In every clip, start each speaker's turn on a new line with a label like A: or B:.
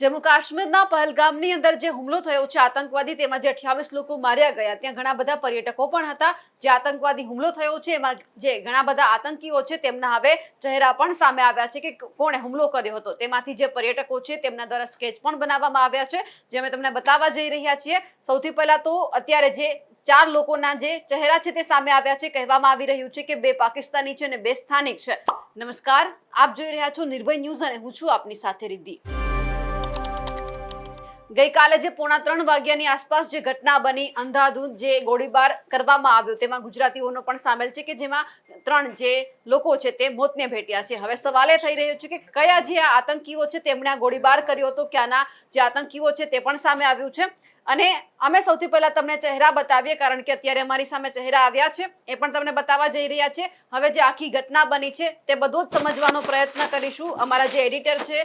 A: જમ્મુ કાશ્મીરના પહલગામની અંદર જે હુમલો થયો છે, આતંકવાદી તેમાં જે અઠ્યાવીસ લોકો માર્યા ગયા, ત્યાં ઘણા બધા પર્યટકો પણ હતા. જે આતંકવાદી હુમલો થયો છે, એમાં જે ઘણા બધા આતંકીઓ છે, તેમના હવે ચહેરા પણ સામે આવ્યા છે કે કોણે હુમલો કર્યો હતો. તેમાંથી જે પર્યટકો છે, તેમના દ્વારા સ્કેચ પણ બનાવવામાં આવ્યા છે, જે અમે તમને બતાવવા જઈ રહ્યા છીએ. સૌથી પહેલા તો અત્યારે જે ચાર લોકોના જે ચહેરા છે, તે સામે આવ્યા છે. કહેવામાં આવી રહ્યું છે કે બે પાકિસ્તાની છે અને બે સ્થાનિક છે. નમસ્કાર, આપ જોઈ રહ્યા છો નિર્ભય ન્યૂઝ અને હું છું આપની સાથે રિદ્ધિ. ગઈકાલે જે પોણા ત્રણ વાગ્યાની આસપાસ જે ઘટના બની, અંધાધૂંધ જે ગોળીબાર કરવામાં આવ્યો, તેમાં ગુજરાતીઓનો પણ સામેલ છે કે જેમાં ત્રણ જે લોકો છે તે મોતને ભેટ્યા છે. હવે સવાલ એ થઈ રહ્યો છે કે કયા જે આતંકીઓ છે તેમણે આ ગોળીબાર કર્યો હતો, ક્યાંના જે આતંકીઓ છે તે પણ સામે આવ્યું છે. અને અમે સૌથી પહેલા તમને ચહેરા બતાવીએ, કારણ કે અત્યારે અમારી સામે ચહેરા આવ્યા છે. એ પણ તમને બતાવવા જઈ રહ્યા છે. હવે જે આખી ઘટના બની છે, તે બધું જ સમજવાનો પ્રયત્ન કરીશું. અમારા જે એડિટર છે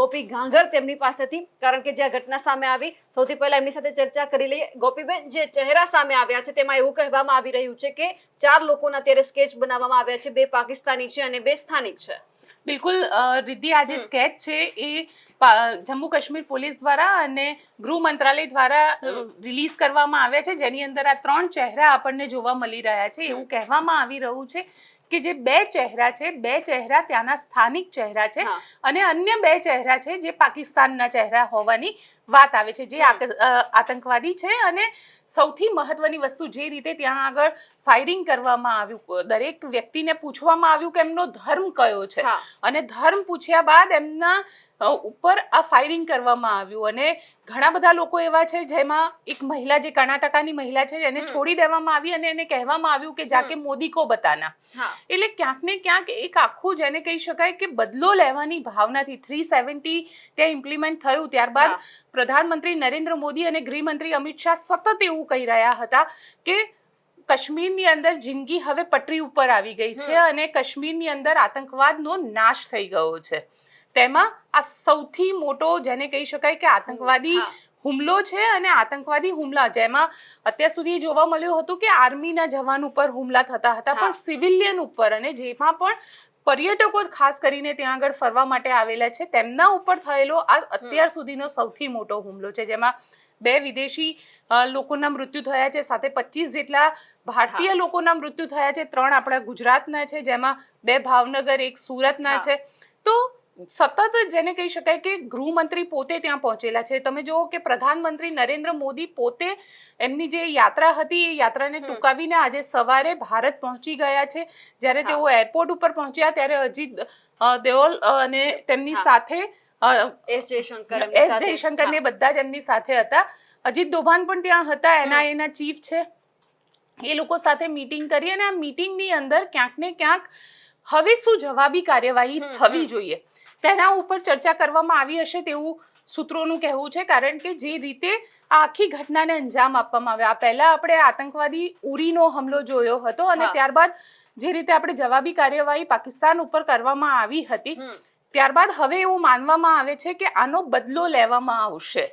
A: ગોપી ઘાંઘર તેમની પાસેથી, કારણ કે જે ઘટના સામે આવી, સૌથી પહેલા એમની સાથે ચર્ચા કરી લઈએ. ગોપીબેન, જે ચહેરા સામે આવ્યા છે, તેમાં એવું કહેવામાં આવી રહ્યું છે કે ચાર લોકોના અત્યારે સ્કેચ બનાવવામાં આવ્યા છે. બે પાકિસ્તાની છે અને બે સ્થાનિક છે.
B: બિલકુલ રિદ્ધિ આ જે સ્કેચ છે એ જમ્મુ કાશ્મીર પોલીસ દ્વારા અને ગૃહ મંત્રાલય દ્વારા રિલીઝ કરવામાં આવ્યા છે. જેની અંદર આ ત્રણ ચહેરા આપણને જોવા મળી રહ્યા છે. એવું કહેવામાં આવી રહ્યું છે કે જે બે ચહેરા છે બે ચહેરા ત્યાંના સ્થાનિક ચહેરા છે અને અન્ય બે ચહેરા છે જે પાકિસ્તાનના ચહેરા હોવાની વાત આવે છે જે આતંકવાદી છે અને સૌથી મહત્વની વસ્તુ જે રીતે ત્યાં આગળ ફાયરિંગ કરવામાં આવ્યું દરેક વ્યક્તિને પૂછવામાં આવ્યું કે એમનો ધર્મ કયો છે અને ધર્મ પૂછ્યા બાદ એમના ઉપર આ ફાયરિંગ કરવામાં આવ્યું અને ઘણા બધા લોકો એવા છે જેમાં એક મહિલા જે કર્ણાટકાની મહિલા છે એને છોડી દેવામાં આવી અને એને કહેવામાં આવ્યું કે જાકે મોદી કો બતાના. એટલે ક્યાંક ને ક્યાંક એક આખું જેને કહી શકાય કે બદલો લેવાની ભાવનાથી થ્રી સેવન્ટી ત્યાં ઇમ્પ્લિમેન્ટ થયું. ત્યારબાદ પ્રધાનમંત્રી નરેન્દ્ર મોદી અને ગૃહમંત્રી અમિત શાહ સતત એવું કહી રહ્યા હતા કે કાશ્મીરની અંદર જિંદગી હવે પટરી ઉપર આવી ગઈ છે અને કાશ્મીરની અંદર આતંકવાદનો નાશ થઈ ગયો છે. તેમાં આ સૌથી મોટો જેને કહી શકાય કે આતંકવાદી હુમલો છે અને આતંકવાદી હુમલા જેમાં અત્યાર સુધી જોવા મળ્યું હતું કે આર્મીના જવાન ઉપર હુમલા થતા હતા પણ સિવિલિયન ઉપર અને જેમાં પણ પર્યટકો ખાસ કરીને ત્યાં આગળ ફરવા માટે આવેલા છે તેમના ઉપર થયેલો આ અત્યાર સુધીનો સૌથી મોટો હુમલો છે જેમાં બે વિદેશી લોકોના મૃત્યુ થયા છે સાથે પચીસ જેટલા ભારતીય લોકોના મૃત્યુ થયા છે ત્રણ આપણા ગુજરાતના છે જેમાં બે ભાવનગર એક સુરતના છે. તો સતત જેને કહી શકાય કે ગૃહમંત્રી પોતે ત્યાં પહોંચેલા છે. તમે જુઓ કે પ્રધાનમંત્રી નરેન્દ્ર મોદી પોતે એમની જે યાત્રા હતી એ યાત્રાને ટૂંકાવીને આજે સવારે ભારત પહોંચી ગયા છે. જ્યારે તેઓ એરપોર્ટ ઉપર પહોંચ્યા ત્યારે અજીત દેઓલ અને તેમની સાથે
A: એસ જયશંકર
B: એસ જયશંકર ને બધા જ એમની સાથે હતા. અજીત દોભાન પણ ત્યાં હતા એના એના ચીફ છે. એ લોકો સાથે મીટિંગ કરી અને આ મીટિંગની અંદર ક્યાંક ને ક્યાંક હવે શું જવાબી કાર્યવાહી થવી જોઈએ? તેના ઉપર ચર્ચા કરવામાં આવી હશે તેવું સૂત્રોનું કહેવું છે કારણ કે જે રીતે આખી ઘટનાને અંજામ આપવામાં આવ્યો આ પહેલા આપણે આતંકવાદી ઉરીનો હમલો જોયો હતો અને ત્યારબાદ જે રીતે આપણે જવાબી કાર્યવાહી પાકિસ્તાન ઉપર કરવામાં આવી હતી. ત્યારબાદ હવે એવું માનવામાં આવે છે કે આનો બદલો લેવામાં આવશે.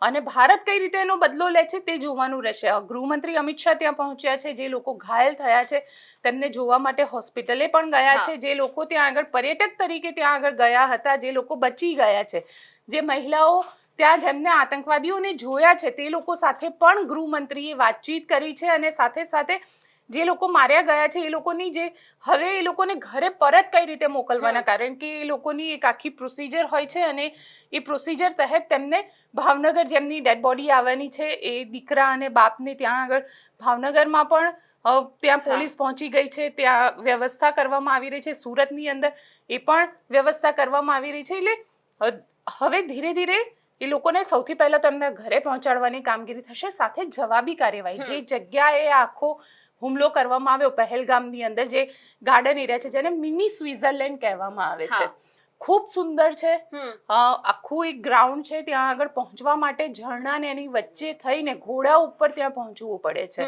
B: અને ભારત કઈ રીતે એનો બદલો લે છે તે જોવાનું રહેશે. ગૃહમંત્રી અમિત શાહ ત્યાં પહોંચ્યા છે જે લોકો ઘાયલ થયા છે તેમને જોવા માટે હોસ્પિટલે પણ ગયા છે. જે લોકો ત્યાં આગળ પર્યટક તરીકે ત્યાં આગળ ગયા હતા જે લોકો બચી ગયા છે. જે મહિલાઓ ત્યાં જેમને આતંકવાદીઓને જોયા છે તે લોકો સાથે પણ ગૃહમંત્રીએ વાતચીત કરી છે અને સાથે સાથે જે લોકો માર્યા ગયા છે એ લોકોની જે હવે એ લોકોને ઘરે પરત કઈ રીતે મોકલવાના? કારણ કે એ લોકોની એક આખી પ્રોસિજર હોય છે અને એ પ્રોસિજર તહેત તેમને ભાવનગર જેમની ડેડ બોડી આવવાની છે એ દીકરા અને બાપને ત્યાં આગળ ભાવનગરમાં પણ ત્યાં પોલીસ પહોંચી ગઈ છે ત્યાં વ્યવસ્થા કરવામાં આવી રહી છે સુરતની અંદર એ પણ વ્યવસ્થા કરવામાં આવી રહી છે એટલે હવે ધીરે ધીરે એ લોકોને સૌથી પહેલા તો એમના ઘરે પહોંચાડવાની કામગીરી થશે સાથે જવાબી કાર્યવાહી જે જગ્યાએ આખો હુમલો કરવામાં આવ્યો પહેલગામની અંદર જે ગાર્ડન એરિયા છે જેને મિની સ્વિટરલેન્ડ કહેવામાં આવે છે. ખૂબ સુંદર છે. આખું એક ગ્રાઉન્ડ છે ત્યાં આગળ પહોંચવા માટે ઝરણા ને એની વચ્ચે થઈને ઘોડા ઉપર ત્યાં પહોંચવું પડે છે.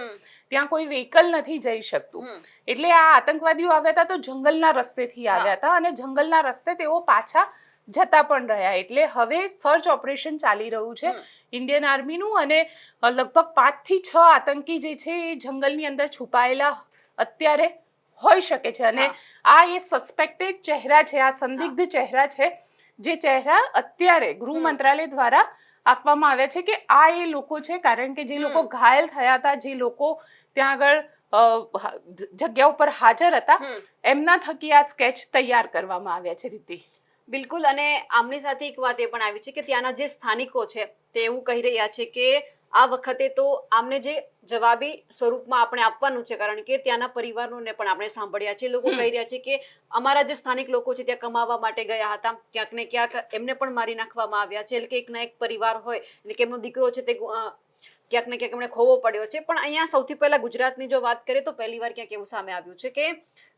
B: ત્યાં કોઈ વ્હીકલ નથી જઈ શકતું. એટલે આ આતંકવાદીઓ આવ્યા હતા તો જંગલના રસ્તેથી આવ્યા હતા અને જંગલના રસ્તે તેઓ પાછા જતા પણ રહ્યા. એટલે હવે સર્ચ ઓપરેશન ચાલી રહ્યું છે ઇન્ડિયન આર્મીનું અને લગભગ પાંચથી છ આતંકી જે છે એ જંગલની અંદર છુપાયેલા અત્યારે હોઈ શકે છે. અને આ એ સસ્પેક્ટેડ ચહેરા છે આ સંદિગ્ધ ચહેરા છે જે ચહેરા અત્યારે ગૃહ મંત્રાલય દ્વારા આપવામાં આવ્યા છે કે આ એ લોકો છે કારણ કે જે લોકો ઘાયલ થયા હતા જે લોકો ત્યાં આગળ જગ્યા ઉપર હાજર હતા એમના થકી આ સ્કેચ તૈયાર કરવામાં આવ્યા છે રીતિ.
A: બિલકુલ અને આમની સાથે એક વાત એ પણ આવી છે કે ત્યાંના જે સ્થાનિકો છે તે એવું કહી રહ્યા છે કે આ વખતે તો આમને જે જવાબી સ્વરૂપમાં આપણે આપવાનું છે કારણ કે ત્યાંના પરિવારોને પણ આપણે સાંભળ્યા છે. લોકો કહી રહ્યા છે કે અમારા જે સ્થાનિક લોકો છે ત્યાં કમાવા માટે ગયા હતા. ક્યાંક ને ક્યાંક એમને પણ મારી નાખવામાં આવ્યા છે. એટલે કે એક ના એક પરિવાર હોય એટલે કે એમનો દીકરો છે તે ક્યાંક ને ક્યાંક એમણે ખોવો પડ્યો છે. પણ અહીંયા સૌથી પહેલા ગુજરાતની જો વાત કરીએ તો પહેલી વાર ક્યાંક એવું સામે આવ્યું છે કે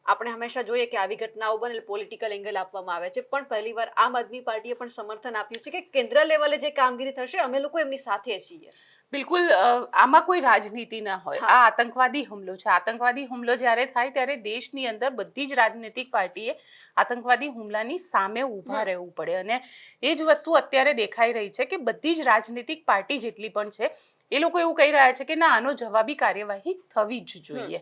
A: આપણે હંમેશા જોઈએ કે આવી ઘટનાઓ બને પોલિટિકલ એંગલ આપવામાં આવે છે. પણ પહેલીવાર આમ આદમી પાર્ટીએ પણ સમર્થન આપ્યું છે કે કેન્દ્ર લેવલે જે કામગીરી થશે અમે લોકો એમની સાથે છીએ.
B: બિલકુલ આમાં કોઈ રાજનીતિ ના હોય. આ આતંકવાદી હુમલો છે. આતંકવાદી હુમલો જ્યારે થાય ત્યારે દેશની અંદર બધી જ રાજનીતિક પાર્ટીએ આતંકવાદી હુમલાની સામે ઊભા. રહેવું પડે. અને એ જ વસ્તુ અત્યારે દેખાઈ રહી છે કે બધી જ રાજનીતિક પાર્ટી જેટલી પણ છે એ લોકો એવું કહી રહ્યા છે કે ના આનો જવાબી કાર્યવાહી થવી જ જોઈએ.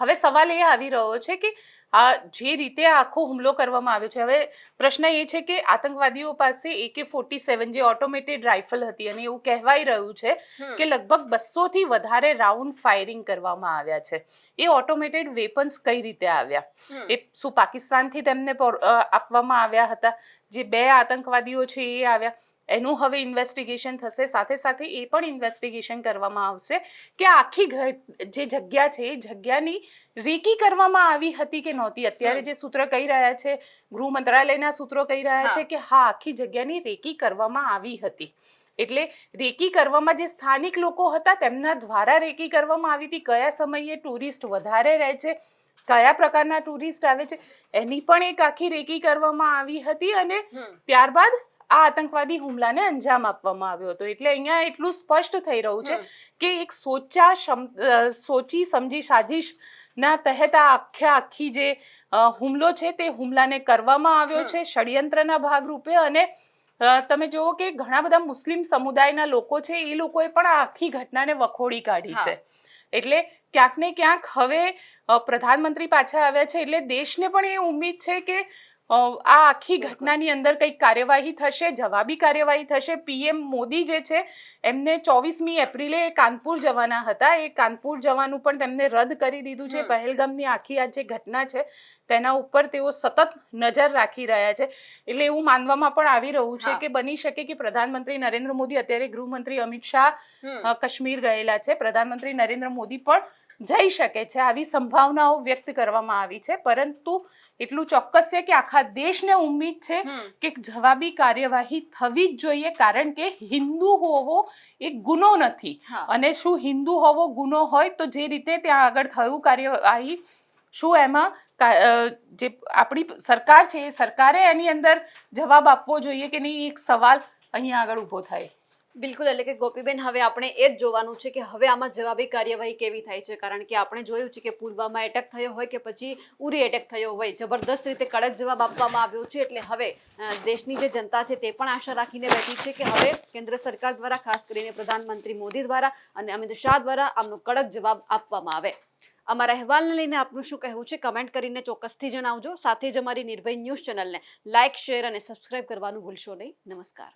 B: હવે સવાલ એ આવી રહ્યો છે કે આ જે રીતે આખો હુમલો કરવામાં આવ્યો છે હવે પ્રશ્ન એ છે કે આતંકવાદીઓ પાસે એકે ફોર્ટી સેવન જે ઓટોમેટેડ રાઇફલ હતી અને એવું કહેવાઈ રહ્યું છે કે લગભગ બસો થી વધારે રાઉન્ડ ફાયરિંગ કરવામાં આવ્યા છે. એ ઓટોમેટેડ વેપન્સ કઈ રીતે આવ્યા? એ શું પાકિસ્તાનથી તેમને આપવામાં આવ્યા હતા? જે બે આતંકવાદીઓ છે એ આવ્યા. એનું હવે ઇન્વેસ્ટિગેશન થશે. સાથે સાથે એ પણ ઇન્વેસ્ટિગેશન કરવામાં આવશે કે આખી જે જગ્યા છે એ જગ્યાની રેકી કરવામાં આવી હતી કે નહોતી? અત્યારે જે સૂત્ર કહી રહ્યા છે ગૃહ મંત્રાલયના સૂત્રો કહી રહ્યા છે કે હા આખી જગ્યાની રેકી કરવામાં આવી હતી. એટલે રેકી કરવામાં જે સ્થાનિક લોકો હતા તેમના દ્વારા રેકી કરવામાં આવી હતી. કયા સમયે ટુરિસ્ટ વધારે રહે છે? કયા પ્રકારના ટુરિસ્ટ આવે છે? એની પણ એક આખી રેકી કરવામાં આવી હતી અને ત્યારબાદ આ આતંકવાદી હુમલાને અંજામ આપવામાં આવ્યો હતો. એટલે અહીંયા એટલું સ્પષ્ટ થઈ રહ્યું છે કે એક સોચા સોચી સમજી સાજિશ ના તહેત આ આખે આખી જે હુમલો છે તે હુમલાને કરવામાં આવ્યો છે ષડયંત્રના ભાગરૂપે અને તમે જુઓ કે ઘણા બધા મુસ્લિમ સમુદાયના લોકો છે એ લોકોએ પણ આ આખી ઘટનાને વખોડી કાઢી છે. એટલે ક્યાંક ને ક્યાંક હવે પ્રધાનમંત્રી પાછા આવ્યા છે એટલે દેશને પણ એ ઉમ્મીદ છે કે આ આખી ઘટનાની અંદર કંઈક કાર્યવાહી થશે જવાબી કાર્યવાહી થશે. પીએમ મોદી જે છે એમને ચોવીસમી એપ્રિલે કાનપુર જવાના હતા. એ કાનપુર જવાનું પણ તેમને રદ કરી દીધું છે. પહેલગામની આખી આ જે ઘટના છે તેના ઉપર તેઓ સતત નજર રાખી રહ્યા છે. એટલે એવું માનવામાં પણ આવી રહ્યું છે કે બની શકે કે પ્રધાનમંત્રી નરેન્દ્ર મોદી અત્યારે ગૃહમંત્રી અમિત શાહ કાશ્મીર ગયેલા છે. પ્રધાનમંત્રી નરેન્દ્ર મોદી પણ જઈ શકે છે. આવી સંભાવનાઓ વ્યક્ત કરવામાં આવી છે. પરંતુ એટલું ચોક્કસ છે કે આખા દેશને ઉમ્મીદ છે કે જવાબી કાર્યવાહી થવી જ જોઈએ કારણ કે હિન્દુ હોવો એ ગુનો નથી. અને શું હિન્દુ હોવો ગુનો હોય તો જે રીતે ત્યાં આગળ થયું કાર્યવાહી શું એમાં જે આપણી સરકાર છે એ સરકારે એની અંદર જવાબ આપવો જોઈએ કે નહીં એક સવાલ અહીંયા આગળ ઊભો થાય.
A: બિલકુલ, એટલે કે ગોપીબેન, હવે આપણે એ જ જોવાનું છે કે હવે આમાં જવાબી કાર્યવાહી કેવી થાય છે? કારણ કે આપણે જોયું છે કે પુલવામા એટેક થયો હોય કે પછી ઉરી એટેક થયો હોય. જબરદસ્ત રીતે કડક જવાબ આપવામાં આવ્યો છે. એટલે હવે દેશની જે જનતા છે તે પણ આશા રાખીને બેઠી છે કે હવે કેન્દ્ર સરકાર દ્વારા, ખાસ કરીને પ્રધાનમંત્રી મોદી દ્વારા અને અમિત શાહ દ્વારા આમનો કડક જવાબ આપવામાં આવે. અમારા અહેવાલને લઈને આપનું શું કહેવું છે? કમેન્ટ કરીને ચોક્કસથી જણાવજો. સાથે જ અમારી નિર્ભય ન્યૂઝ ચેનલને લાઇક શેર અને સબસ્ક્રાઇબ કરવાનું ભૂલશો નહીં. નમસ્કાર.